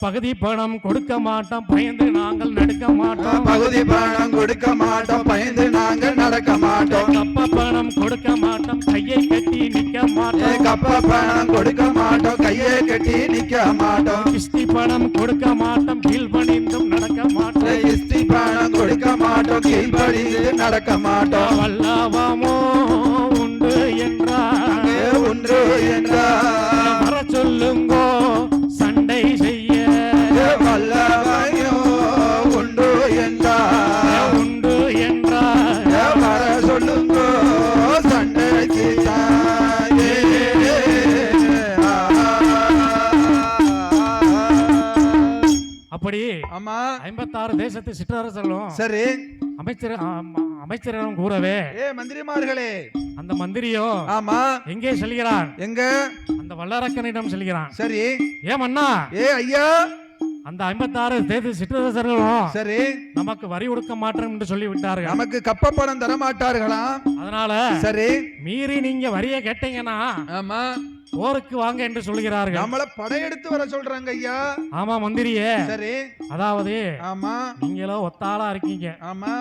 பகுதி பணம் கொடுக்க மாட்டோம் பயந்து நாங்கள் நடுக்க மாட்டோம். பகுதி பணம் கொடுக்க மாட்டோம் பயந்து நாங்கள் நடக்க மாட்டோம். கப்ப பணம் கொடுக்க மாட்டோம் கையை கட்டி நிக்க மாட்டோம். கப்ப பணம் கொடுக்க மாட்டோம் கையை கட்டி நிக்க மாட்டோம். கிஸ்தி பணம் கொடுக்க மாட்டோம் கீழ்பணிந்தும் நடக்க ஏ, மாட்டோம். இஸ்தி பணம் கொடுக்க மாட்டோம் கீழ்படிந்து நடக்க மாட்டோம். வல்லவமோ அப்படி ஆமா. ஐம்பத்தாறு தேசத்து சிற்றரசர்களும் சரி. அமைச்சர் ஆமா, அமைச்சர்களும் கூறவே. ஏ மந்திரிமார்களே. அந்த மந்திரியோ ஆமா. எங்கே செல்கிறான்? எங்க? அந்த வல்லரக்கனிடம் செல்கிறான். சரி. ஏன் அண்ணா ஏ ஐயா. அந்த ஐம்பத்தாறு தேச சிற்றரசர்களும் சரி. நமக்கு வரி கொடுக்க மாட்டோம் என்று சொல்லி விட்டார்கள் நமக்கு கப்ப பணம் தர மாட்டார்களாம் அதனால சரி. மீறி நீங்க வரிய கேட்டீங்கன்னா ஆமா. போருக்கு வாங்க என்று சொல்கிறார்கள் நம்மள படையெடுத்து வர சொல்றாங்க ஐயா. ஆமா மந்திரியே. சரி. அதாவது ஆமா. நீங்களோ ஒத்தாளா இருக்கீங்க. ஆமா.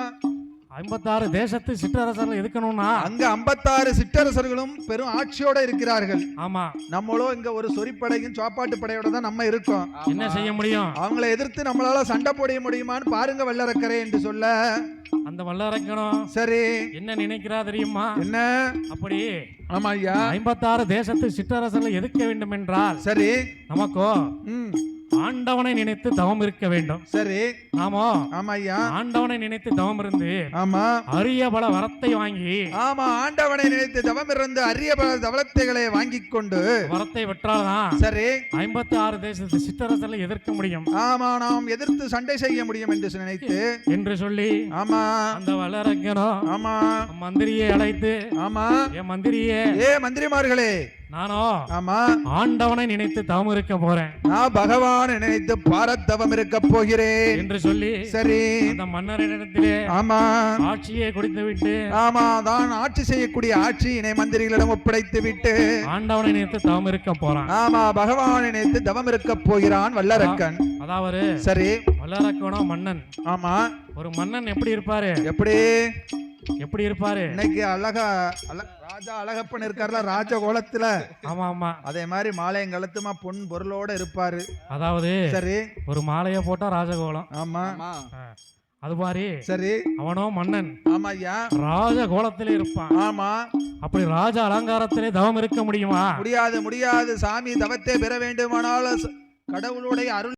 ஐம்பத்தாறு தேசத்து சிற்றரசர்கள் இருக்கணும்னா அங்க ஐம்பத்தாறு சிற்றரசர்களும் பெரும் ஆட்சியோட இருக்கிறார்கள். ஆமா. நம்மளோ இங்க ஒரு சொறிப்படையும் சாப்பாட்டு படையோட தான் நம்ம இருக்கோம். என்ன செய்ய முடியும்? அவங்கள எதிர்த்து நம்மளால சண்டை போட முடியுமான்னு பாருங்க வல்லரக்கரே என்று சொல்ல. அந்த வல்லரக்கனும் சரி. என்ன நினைக்கிறா தெரியுமா? என்ன? அப்படி ஆமா ஐயா ஐம்பத்தாறு தேசத்து சிற்றரசர்களை எதிர்க்க வேண்டும் என்றால் சரி. நமக்கோ ம். ஆண்டவனை நினைத்து தவம் இருக்க வேண்டும். சரி. நாமோ ஆமா. ஐயா ஆண்டவனை நினைத்து தவம் இருந்து ஆமா. அரிய பல வரத்தை வாங்கி ஆமா ஆண்டவனை நினைத்து தவம் இருந்து அரிய பல தவளத்தைகளை வாங்கிக் கொண்டு வரத்தை வெற்றால்தான் சரி. ஐம்பத்தி ஆறு தேசத்து சிற்றரசர்களை எதிர்க்க முடியும். ஆமா நாம் எதிர்த்து சண்டை செய்ய முடியும் என்று நினைத்து. என்று சொல்லி ஆமா. அந்த வல்லரக்கனோ ஆமா. மந்திரியை அழைத்து ஆமா. என் மந்திரியே. ஏ மந்திரிமார்களே நானோ? ஆமா. ஆண்டவனை நினைத்து தவம் இருக்க போறேன். நான் பகவான் நினைத்து பாரத்தவம் இருக்க போகிறேன். என்று சொல்லி சரி. அந்த மன்னரிடத்திலே ஆமா. ஆட்சியை கொடுத்து விட்டு ஆமா தான் ஆட்சி செய்யக்கூடிய ஆட்சி இணை மந்திரிகளிடம் ஒப்படைத்து விட்டு ஆண்டவனை நினைத்து தவம் இருக்க போறான். ஆமா பகவான் நினைத்து தவம் இருக்க போகிறான் வல்லரக்கன். அதாவது சரி. வல்லரக்கனோ மன்னன். ஆமா. ஒரு மன்னன் எப்படி இருப்பாரு? எப்படி? எப்படி இருப்பாரு? இன்னைக்கு அழகா அழ- ராஜா அழகப்பன் இருக்கார்ல ராஜ கோலத்துல ஆமா ஆமா அதே மாதிரி மாலையங்கழுத்துமா பொன் பொருளோட இருப்பாரு. அதாவது சரி. ஒரு மாலையை போட்டா ராஜகோலம் ஆமா. அது மாதிரி சரி. அவனோ மன்னன். ஆமா ஐயா. ராஜகோலத்திலே இருப்பான். ஆமா. அப்படி ராஜ அலங்காரத்திலே தவம் இருக்க முடியுமா? முடியாது முடியாது. சாமி தவத்தை பெற வேண்டுமானால் கடவுளுடைய அருள்